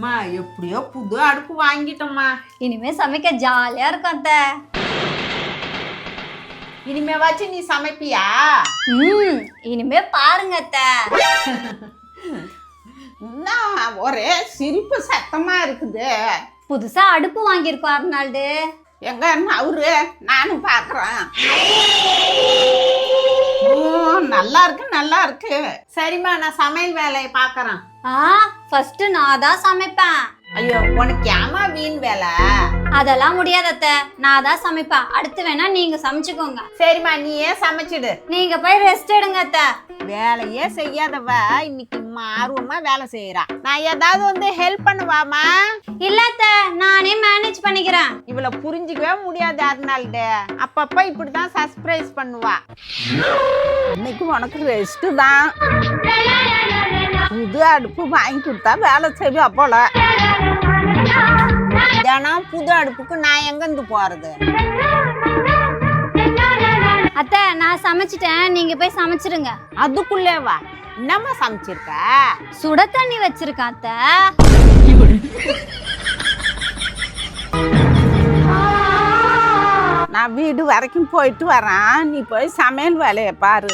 அம்மா எப்படியோ புது அடுப்பு வாங்கிட்டோம்மா. இனிமே சமைக்க ஜாலியா இருக்கும் அத்தை. இனிமேவாச்சும் நீ சமைப்பியா? ம் இனிமே பாருங்க அத்தை. என்ன ஒரே சிரிப்பு சத்தமா இருக்குது. புதுசா அடுப்பு வாங்கியிருக்கோம் அர்னால்டு எங்க அவரு நானும் பாக்குறேன். நல்லா இருக்கு நல்லா இருக்கு சரிம்மா நான் சமையல் வேலையை பாக்குறேன் ஆ ஃபர்ஸ்ட் நான் தான் சமைப்பேன். ஐயோ உனக்கு ஏமா வீண் வேலை? அதெல்லாம் முடியாது அத்தை. நான் தான் சமைப்பேன். அடுத்து வேணா நீங்க சமைச்சுக்கோங்க. சரிம்மா நீயே சமைச்சிடு? நீங்க போய் ரெஸ்ட் எடுங்க அத்தை. வேலையே செய்யாதவ இன்னைக்கு ஆர்வமா வேலை செய்யறா நான் ஏதாவது வந்து ஹெல்ப் பண்ணுவாமா இல்ல பண்ணிக்கிறேன் இவளை புரிஞ்சிக்கவே முடியாது அதனால்ட அப்பப்ப இப்படிதான் சர்ப்ரைஸ் பண்ணுவா. இன்னைக்கு உனக்கு ரெஸ்ட் தான். புது அடுப்பு வாங்கி கொடுத்தா வேலை செய்வா போல. தினம் புது அடுப்புக்கு நான் எங்கிருந்து போறது? அத்தை நான் சமைச்சிட்டேன். நீங்க போய் சமைச்சிடுங்க அதுக்குள்ளே வா என்னம்மா சமைச்சிருக்க? சுட தண்ணி வச்சிருக்கேன் அத்தை. நான் வீடு வரைக்கும் போயிட்டு வரேன். நீ போய் சமையல் வேலையை பாரு.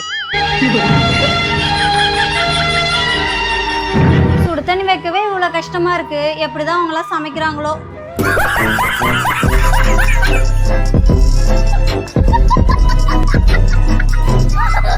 சுடு தண்ணி வைக்கவே இவ்வளோ கஷ்டமா இருக்கு. எப்படிதான் தான் அவங்களாம் சமைக்கிறாங்களோ?